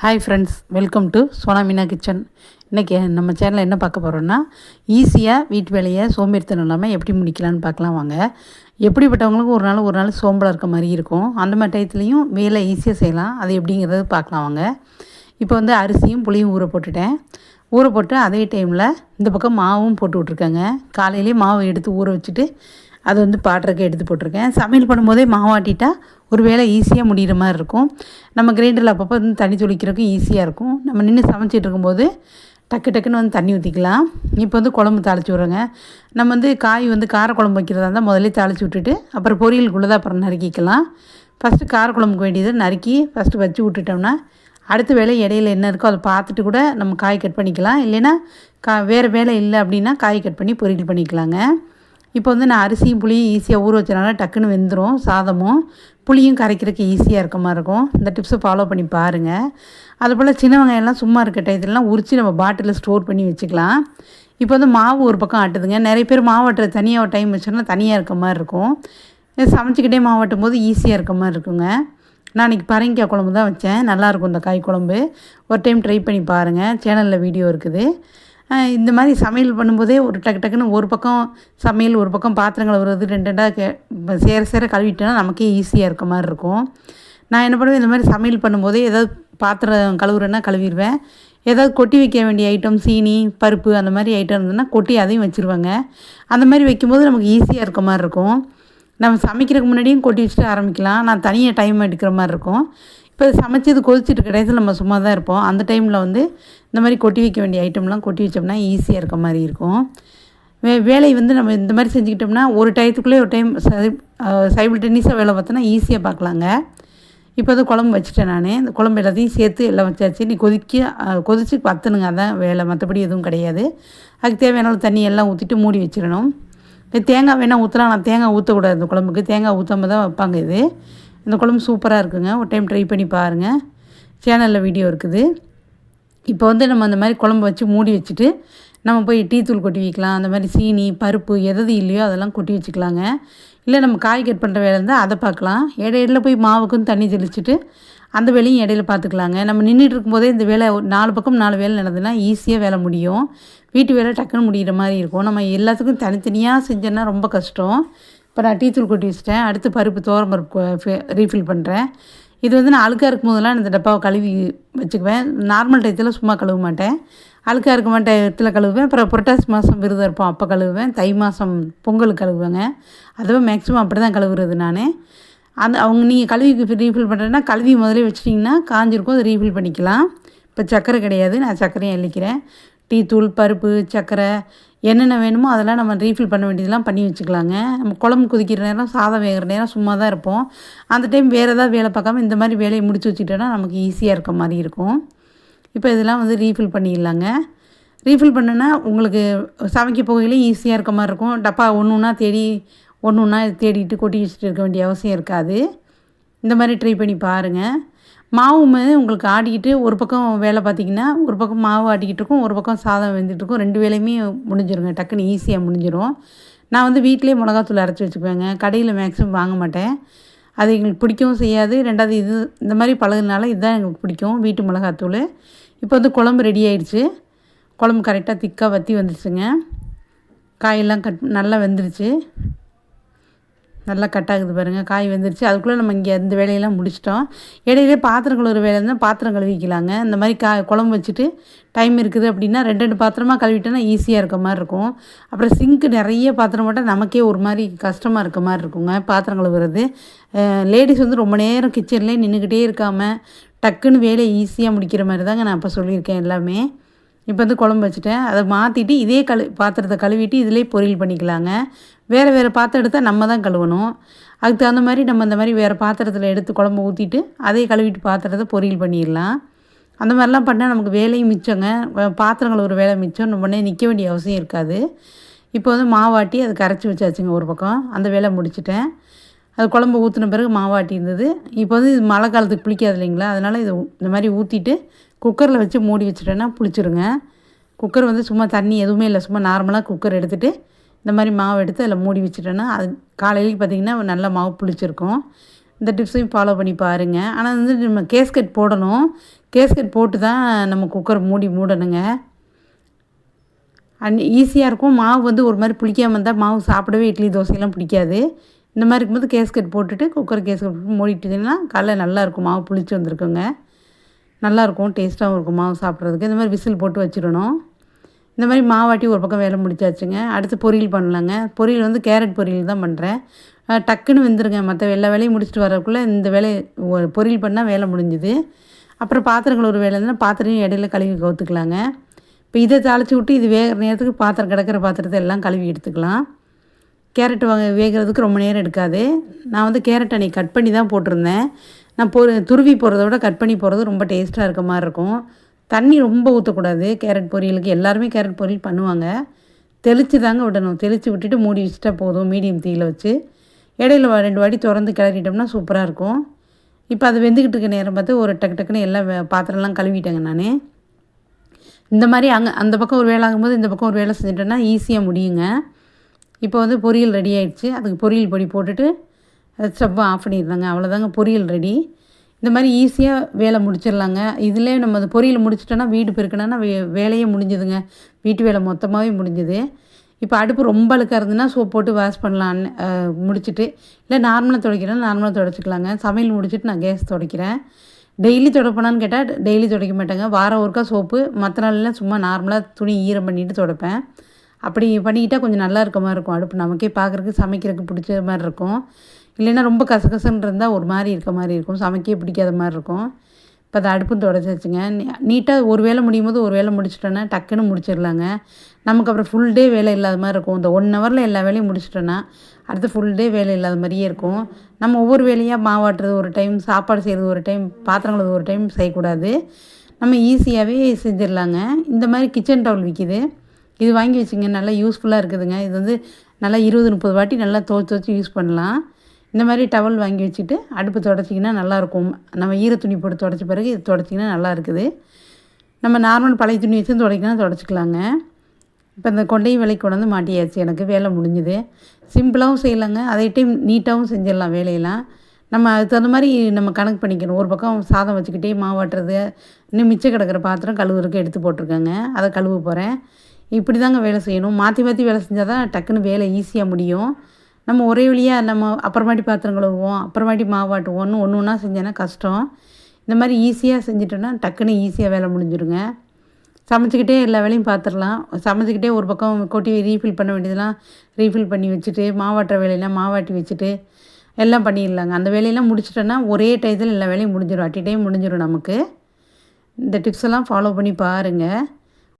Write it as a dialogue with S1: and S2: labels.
S1: Hi friends welcome to Sona Meena kitchen இன்றைக்கி நம்ம சேனலில் என்ன பார்க்க போகிறோன்னா ஈஸியாக வீட்டு வேலையை சோம்பேறித்தனம் இல்லாமல் எப்படி முடிக்கலான்னு பார்க்கலாம் வாங்க. எப்படிப்பட்டவங்களுக்கும் ஒரு நாள் ஒரு நாள் சோம்பலாக இருக்க மாதிரி இருக்கும். அந்த மாதிரி டயத்துலேயும் வேலை ஈஸியாக செய்யலாம். அது எப்படிங்கிறது பார்க்கலாம் வாங்க. இப்போ வந்து அரிசியும் புளியும் ஊற போட்டுட்டேன். ஊற போட்டு அதே டைமில் இந்த பக்கம் மாவும் போட்டு விட்ருக்கேங்க காலையிலேயே மாவு எடுத்து ஊற வச்சுட்டு அது வந்து பாட்டுறக்கு எடுத்து போட்டிருக்கேன். சமையல் பண்ணும்போதே மாவாட்டிட்டா ஒரு வேலை ஈஸியாக முடிகிற மாதிரி இருக்கும். நம்ம கிரைண்டரில் அப்பப்போ வந்து தண்ணி துளிக்கிறதுக்கும் ஈஸியாக இருக்கும். நம்ம நின்று சமைச்சிட்டு இருக்கும்போது டக்கு டக்குன்னு வந்து தண்ணி ஊற்றிக்கலாம் இப்போ வந்து குழம்பு தாளிச்சு விட்றேங்க. நம்ம வந்து காய் வந்து கார குழம்பு வைக்கிறதா இருந்தால் முதல்ல தாளித்து விட்டுட்டு அப்புறம் பொரியலுக்குள்ளே தான் அப்புறம் நறுக்கிக்கலாம். ஃபஸ்ட்டு கார குழம்புக்கு வேண்டியதை நறுக்கி ஃபஸ்ட்டு வச்சு விட்டுட்டோம்னா அடுத்த வேலை இடையில என்ன இருக்கோ அதை பார்த்துட்டு கூட நம்ம காய் கட் பண்ணிக்கலாம். இல்லைன்னா கா வேறு வேலை இல்லை அப்படின்னா காய் கட் பண்ணி பொரியல் பண்ணிக்கலாங்க. இப்போ வந்து நான் அரிசியும் புளியும் ஈஸியாக ஊற வச்சனால டக்குன்னு வெந்துடும் சாதமும். புளியும் கரைக்கிறதுக்கு ஈஸியாக இருக்க மாதிரி இருக்கும். இந்த டிப்ஸை ஃபாலோ பண்ணி பாருங்கள் அதுபோல் சின்ன வெங்காயம்லாம் சும்மா இருக்க டயத்துலலாம் உரித்து நம்ம பாட்டிலில் ஸ்டோர் பண்ணி வச்சுக்கலாம். இப்போ வந்து மாவு ஒரு பக்கம் ஆட்டுதுங்க. நிறைய பேர் மாவட்டுற தனியாக டைம் வச்சோன்னா தனியாக இருக்க மாதிரி இருக்கும். சமைச்சிக்கிட்டே மாவட்டும் போது ஈஸியாக இருக்க மாதிரி இருக்குங்க. நான் இன்றைக்கி பரங்கிக்காய் குழம்பு தான் வச்சேன். நல்லாயிருக்கும் இந்த காய் குழம்பு. ஒரு டைம் ட்ரை பண்ணி பாருங்கள் சேனலில் வீடியோ இருக்குது. இந்த மாதிரி சமையல் பண்ணும்போதே ஒரு டக்கு டக்குன்னு ஒரு பக்கம் சமையல் ஒரு பக்கம் பாத்திரங்கள் வருது ரெண்டு ரெண்டாக கே சேர சேர கழுவிட்டோன்னா நமக்கே ஈஸியாக இருக்க மாதிரி இருக்கும். நான் என்ன பண்ணுவேன் இந்த மாதிரி சமையல் பண்ணும்போதே ஏதாவது பாத்திரம் கழுவுறேன்னா கழுவிடுவேன். ஏதாவது கொட்டி வைக்க வேண்டிய ஐட்டம் சீனி பருப்பு அந்த மாதிரி ஐட்டம் இருந்ததுன்னா கொட்டி அதையும் வச்சுருவாங்க. அந்த மாதிரி வைக்கும்போது நமக்கு ஈஸியாக இருக்க மாதிரி இருக்கும். நம்ம சமைக்கிறதுக்கு முன்னாடியும் கொட்டி வச்சுட்டு ஆரம்பிக்கலாம். நான் தனியாக டைம் எடுக்கிற மாதிரி இருக்கும். இப்போ சமைச்சது கொதிச்சுட்டு கிடையாது நம்ம சும்மா தான் இருப்போம். அந்த டைமில் வந்து இந்த மாதிரி கொட்டி வைக்க வேண்டிய ஐட்டம்லாம் கொட்டி வச்சோம்னா ஈஸியாக இருக்க மாதிரி இருக்கும். வே வேலை வந்து நம்ம இந்த மாதிரி செஞ்சுக்கிட்டோம்னா ஒரு டயத்துக்குள்ளே ஒரு டைம் சைபிள் டென்னிஸாக வேலை பார்த்தோன்னா ஈஸியாக பார்க்கலாங்க. இப்போ வந்து குழம்பு வச்சுட்டேன் நான். இந்த குழம்பு எல்லாத்தையும் சேர்த்து எல்லாம் வச்சாச்சு. நீ கொதிக்க கொதித்து பத்தணுங்க அதான் வேலை. மற்றபடி எதுவும் கிடையாது. அதுக்கு தேவையான தண்ணி எல்லாம் ஊற்றிட்டு மூடி வச்சிடணும். தேங்காய் வேணால் ஊற்றலாம் நான் தேங்காய் ஊற்றக்கூடாது இந்த குழம்புக்கு. தேங்காய் ஊற்றாம தான் வைப்பாங்க இது. இந்த குழம்பு சூப்பராக இருக்குங்க. ஒரு டைம் ட்ரை பண்ணி பாருங்கள் சேனலில் வீடியோ இருக்குது. இப்போ வந்து நம்ம அந்த மாதிரி குழம்பு வச்சு மூடி வச்சுட்டு நம்ம போய் டீ தூள் கொட்டி வைக்கலாம். அந்த மாதிரி சீனி பருப்பு எதது இல்லையோ அதெல்லாம் கொட்டி வச்சுக்கலாங்க. இல்லை நம்ம காய் கட் பண்ணுற வேலை இருந்தால் அதை பார்க்கலாம். இடையில போய் மாவுக்கும் தண்ணி தெளிச்சுட்டு அந்த வேலையும் இடையில பார்த்துக்கலாங்க. நம்ம நின்றுட்டு இருக்கும்போதே இந்த வேலை நாலு பக்கம் நாலு வேலை நடந்ததுன்னா ஈஸியாக வேலை முடியும். வீட்டு வேலை டக்குன்னு முடிகிற மாதிரி இருக்கும். நம்ம எல்லாத்துக்கும் தனித்தனியாக செஞ்சோன்னா ரொம்ப கஷ்டம். இப்போ நான் டீ தூள் கொட்டி வச்சிட்டேன். அடுத்து பருப்பு தோரம் பருப்பு ரீஃபில் பண்ணுறேன் இது வந்து நான் அழுக்காக இருக்கும் போதெல்லாம் இந்த டப்பாவை கழுவி வச்சுக்குவேன். நார்மல் டயத்தில் சும்மா கழுவ மாட்டேன். அழுக்காக இருக்க மாட்டேன் இடத்துல கழுவுவேன். அப்புறம் புரட்டாசி மாதம் விரதம் இருப்போம். அப்போ கழுவுவேன். தை மாதம் பொங்கலுக்கு கழுவுவேங்க. அதுவும் மேக்ஸிமம் அப்படி தான் கழுவுறது நான். அந்த அவங்க நீங்கள் கழுவி ரீஃபில் பண்ணுறேன்னா கழுவி முதலே வச்சிட்டிங்கன்னா காஞ்சிருக்கும். அதை ரீஃபில் பண்ணிக்கலாம். இப்போ சர்க்கரை கிடையாது. நான் சர்க்கரையும் அள்ளிக்கிறேன். டீ தூள் பருப்பு சர்க்கரை என்னென்ன வேணுமோ அதெல்லாம் நம்ம ரீஃபில் பண்ண வேண்டியதெல்லாம் பண்ணி வச்சுக்கலாங்க. நம்ம குழம்பு குதிக்கிற நேரம் சாதம் வேகிற நேரம் சும்மா தான் இருப்போம். அந்த டைம் வேறு ஏதாவது வேலை பார்க்காம இந்த மாதிரி வேலையை முடிச்சு வச்சுட்டோன்னா நமக்கு ஈஸியாக இருக்க மாதிரி இருக்கும். இப்போ இதெல்லாம் வந்து ரீஃபில் பண்ணிடலாங்க. ரீஃபில் பண்ணுன்னா உங்களுக்கு சமைக்க போகையிலே ஈஸியாக இருக்க மாதிரி இருக்கும். டப்பா ஒன்று ஒன்றா தேடி ஒன்று ஒன்றா தேடிட்டு கொட்டி வச்சுட்டு இருக்க வேண்டிய அவசியம் இருக்காது. இந்த மாதிரி ட்ரை பண்ணி பாருங்கள் மாவுமே உங்களுக்கு ஆடிக்கிட்டு ஒரு பக்கம் வேலை பார்த்திங்கன்னா ஒரு பக்கம் மாவு ஆட்டிக்கிட்டு இருக்கும் ஒரு பக்கம் சாதம் வெந்துட்டுருக்கும் ரெண்டு வேலையுமே முடிஞ்சிருங்க. டக்குன்னு ஈஸியாக முடிஞ்சிடும் நான் வந்து வீட்டிலே மிளகாத்தூள் அரைச்சி வச்சுக்குவேங்க. கடையில் மேக்ஸிமம் வாங்க மாட்டேன். அது எங்களுக்கு பிடிக்கவும் செய்யாது. ரெண்டாவது இது இந்த மாதிரி பழகுனால இதுதான் எங்களுக்கு பிடிக்கும் வீட்டு மிளகாத்தூள். இப்போ வந்து குழம்பு ரெடி ஆயிடுச்சு. குழம்பு கரெக்டாக திக்காக வற்றி வந்துடுச்சுங்க காயெல்லாம் கட் நல்லா வெந்துருச்சு. நல்லா கட் ஆகுது பாருங்கள் காய் வெந்துருச்சு. அதுக்குள்ளே நம்ம இங்கே இந்த வேலையெல்லாம் முடிச்சிட்டோம். இடையிலே பாத்திரம் கழுவுற வேலை இருந்தால் பாத்திரம் கழுவிக்கலாங்க. இந்த மாதிரி கா குழம்பு வச்சுட்டு டைம் இருக்குது அப்படின்னா ரெண்டு ரெண்டு பாத்திரமாக கழுவிட்டோன்னா ஈஸியாக இருக்க மாதிரி இருக்கும். அப்புறம் சிங்க்கு நிறைய பாத்திரம் போட்டால் நமக்கே ஒரு மாதிரி கஷ்டமாக இருக்க மாதிரி இருக்குங்க. பாத்திரம் கழுவுறது. லேடிஸ் வந்து ரொம்ப நேரம் கிச்சன்லேயே நின்றுக்கிட்டே இருக்காமல் டக்குன்னு வேலையை ஈஸியாக முடிக்கிற மாதிரி தாங்க நான் இப்போ சொல்லியிருக்கேன் எல்லாமே. இப்போ வந்து குழம்பு வச்சுட்டேன். அதை மாற்றிட்டு இதே கழு பாத்திரத்தை கழுவிட்டு இதிலே பொரியல் பண்ணிக்கலாங்க. வேறு வேறு பாத்திரம் எடுத்தால் நம்ம தான் கழுவணும். அதுக்கு தகுந்த மாதிரி நம்ம இந்த மாதிரி வேறு பாத்திரத்தில் எடுத்து குழம்பு ஊற்றிட்டு அதே கழுவிட்டு பாத்திரத்தை பொரியல் பண்ணிடலாம். அந்த மாதிரிலாம் பண்ணால் நமக்கு வேலையும் மிச்சங்க. பாத்திரங்கள் ஒரு வேலை மிச்சம். நம்ம நிற்க வேண்டிய அவசியம் இருக்காது. இப்போ வந்து மாவாட்டி அது கரைச்சி வச்சாச்சுங்க ஒரு பக்கம். அந்த வேலை முடிச்சிட்டேன். அது குழம்பு ஊற்றின பிறகு மாவாட்டி இருந்தது இப்போ வந்து இது மழை காலத்துக்கு புளிக்காது இல்லைங்களா? அதனால் இதை இந்த மாதிரி ஊற்றிட்டு குக்கரில் வச்சு மூடி வச்சுட்டேன்னா புளிச்சிருங்க. குக்கர் வந்து சும்மா தண்ணி எதுவுமே இல்லை. சும்மா நார்மலாக குக்கர் எடுத்துகிட்டு இந்த மாதிரி மாவு எடுத்து அதில் மூடி வச்சுட்டேன்னா அது காலையிலேக்கு பார்த்திங்கன்னா நல்ல மாவு புளிச்சிருக்கும். இந்த டிப்ஸையும் ஃபாலோ பண்ணி பாருங்கள் ஆனால் வந்து நம்ம கேஸ்கட் போடணும். கேஸ்கட் போட்டு தான் நம்ம குக்கர் மூடி மூடணுங்க. அன் ஈஸியாக இருக்கும். மாவு வந்து ஒரு மாதிரி புளிக்காமல் இருந்தால் மாவு சாப்பிடவே இட்லி தோசையெல்லாம் பிடிக்காது. இந்த மாதிரி இருக்கும்போது கேஸ்கட் போட்டுட்டு குக்கர் கேஸ்கட் போட்டு மூடிட்டுங்கன்னா காலைல நல்லாயிருக்கும் மாவு புளிச்சு வந்திருக்குங்க. நல்லாயிருக்கும் டேஸ்ட்டாகவும் இருக்கும் மாவு சாப்பிட்றதுக்கு. இந்த மாதிரி விசில் போட்டு வச்சிடணும். இந்த மாதிரி மாவாட்டி ஒரு பக்கம் வேலை முடிச்சாச்சுங்க. அடுத்து பொரியல் பண்ணலாங்க. பொரியல் வந்து கேரட் பொரியல் தான் பண்ணுறேன் டக்குன்னு வெந்துருங்க. மற்ற எல்லா வேலையும் முடிச்சுட்டு வரக்குள்ளே இந்த வேலையை பொரியல் பண்ணால் வேலை முடிஞ்சுது. அப்புறம் பாத்திரங்கள் ஒரு வேலை இருந்தால் பாத்திரையும் இடையில கழுவி கவுத்துக்கலாங்க இப்போ இதை தாளித்து விட்டு இது வேகிற நேரத்துக்கு பாத்திரம் கிடக்கிற பாத்திரத்தை எல்லாம் கழுவி எடுத்துக்கலாம். கேரட் வாங்க வேகிறதுக்கு ரொம்ப நேரம் எடுக்காது. நான் வந்து கேரட் அன்றைக்கி கட் பண்ணி தான் போட்டிருந்தேன். நான் பொ துருவி போடுறத விட கட் பண்ணி போடுறது ரொம்ப டேஸ்ட்டாக இருக்க மாதிரி இருக்கும். தண்ணி ரொம்ப ஊற்றக்கூடாது கேரட் பொரியலுக்கு எல்லாருமே கேரட் பொரியல் பண்ணுவாங்க. தெளித்து தாங்க விடணும். தெளித்து விட்டுட்டு மூடி வச்சுட்டா போதும் மீடியம் தீயில் வச்சு. இடையில ரெண்டு வாட்டி திறந்து கிளறிட்டோம்னா சூப்பராக இருக்கும். இப்போ அது வெந்துக்கிட்டு இருக்க நேரம் பார்த்து ஒரு டக்கு டக்குன்னு எல்லாம் பாத்திரம்லாம் கழுவிட்டேங்க நான். இந்த மாதிரி அங்கே அந்த பக்கம் ஒரு வேலை ஆகும்போது இந்த பக்கம் ஒரு வேலை செஞ்சிட்டோன்னா ஈஸியாக முடியுங்க. இப்போ வந்து பொரியல் ரெடி ஆகிடுச்சு அதுக்கு பொரியல் பொடி போட்டுட்டு ஸ்டவ்வை ஆஃப் பண்ணிடுறாங்க அவ்வளோதாங்க பொரியல் ரெடி. இந்த மாதிரி ஈஸியாக வேலை முடிச்சிடலாங்க. இதிலே நம்ம அந்த பொரியல் முடிச்சிட்டோன்னா வீடு பெருக்கணுன்னா வே வேலையே முடிஞ்சுதுங்க. வீட்டு வேலை மொத்தமாகவே முடிஞ்சுது. இப்போ அடுப்பு ரொம்ப அழுக்காக இருந்ததுன்னா சோப் போட்டு வாஷ் பண்ணலான்னு முடிச்சுட்டு இல்லை நார்மலாக துடைக்கிறேன் நார்மலாக துடைச்சிக்கலாங்க. சமையல் முடிச்சுட்டு நான் கேஸ் துடைக்கிறேன். டெய்லி துடைப்பேனான்னு கேட்டால் டெய்லி துடைக்க மாட்டேங்க. வாரம் ஒருக்கா சோப்பு மற்ற நாள்லாம் சும்மா நார்மலாக துணி ஈரம் பண்ணிவிட்டு துடைப்பேன். அப்படி பண்ணிக்கிட்டால் கொஞ்சம் நல்லா இருக்க மாதிரி இருக்கும். அடுப்பு நமக்கே பார்க்குறக்கு சமைக்கிறதுக்கு பிடிச்ச மாதிரி இருக்கும். இல்லைன்னா ரொம்ப கசகசன்னு இருந்தால் ஒரு மாதிரி இருக்க மாதிரி இருக்கும். சமைக்கவே பிடிக்காத மாதிரி இருக்கும். இப்போ அதை அடுப்பும் தொடச்சாச்சுங்க. நீட்டாக ஒரு வேலை முடியும் போது ஒரு வேலை முடிச்சிட்டோன்னா டக்குன்னு முடிச்சிடலாங்க. நமக்கு அப்புறம் ஃபுல் டே வேலை இல்லாத மாதிரி இருக்கும். இந்த ஒன் ஹவரில் எல்லா வேலையும் முடிச்சிட்டோன்னா அடுத்து ஃபுல் டே வேலை இல்லாத மாதிரியே இருக்கும். நம்ம ஒவ்வொரு வேலையாக மாவாட்டுறது ஒரு டைம் சாப்பாடு செய்கிறது ஒரு டைம் பாத்திரங்கள் ஒரு டைம் செய்யக்கூடாது. நம்ம ஈஸியாகவே செஞ்சிடலாங்க. இந்த மாதிரி கிச்சன் டவுல் விற்கிது இது வாங்கி வச்சுங்க. நல்லா யூஸ்ஃபுல்லாக இருக்குதுங்க. இது வந்து நல்லா இருபது முப்பது வாட்டி நல்லா துவச்சி துவச்சி யூஸ் பண்ணலாம். இந்த மாதிரி டவல் வாங்கி வச்சுட்டு அடுப்பு தொடச்சிங்கன்னா நல்லாயிருக்கும். நம்ம ஈர துணி போட்டு தொடச்ச பிறகு இது தொடச்சிங்கன்னா நல்லா இருக்குது நம்ம நார்மல் பழைய துணி வச்சு துடைக்கலாம் தொடச்சிக்கலாங்க. இப்போ இந்த கொண்டையும் விலைக்கு கொண்டு வந்து மாட்டியாச்சு. எனக்கு வேலை முடிஞ்சுது. சிம்பிளாகவும் செய்யலாங்க. அதே டைம் நீட்டாகவும் செஞ்சிடலாம் வேலையெல்லாம். நம்ம அதுக்கு தகுந்த மாதிரி நம்ம கணக்கு பண்ணிக்கணும். ஒரு பக்கம் சாதம் வச்சுக்கிட்டே மாவாட்டுறது இன்னும் மிச்சம் கிடக்கிற பாத்திரம் கழுவுறதுக்கு எடுத்து போட்டிருக்கேங்க. அதை கழுவ போகிறேன் இப்படி தாங்க வேலை செய்யணும். மாற்றி மாற்றி வேலை செஞ்சால் தான் டக்குன்னு வேலை ஈஸியாக முடியும். நம்ம ஒரே வழியாக நம்ம அப்புறமாட்டி பாத்திரம் கழுவுவோம் அப்புறமாட்டி மாவாட்டுவோம்னு ஒன்று ஒன்றா செஞ்சேன்னா கஷ்டம். இந்த மாதிரி ஈஸியாக செஞ்சிட்டோன்னா டக்குன்னு ஈஸியாக வேலை முடிஞ்சிடுங்க சமைச்சிக்கிட்டே எல்லா வேலையும் பார்த்துடலாம் சமைச்சிக்கிட்டே ஒரு பக்கம் கொட்டி ரீஃபில் பண்ண வேண்டியதெல்லாம் ரீஃபில் பண்ணி வச்சுட்டு மாவாட்டுற வேலையெல்லாம் மாவாட்டி வச்சுட்டு எல்லாம் பண்ணிடலாங்க. அந்த வேலையெல்லாம் முடிச்சிட்டோன்னா ஒரே டயத்தில் எல்லா வேலையும் முடிஞ்சிடும் அட்டி டைம் முடிஞ்சிடும் நமக்கு. இந்த டிப்ஸ் எல்லாம் ஃபாலோ பண்ணி பாருங்கள்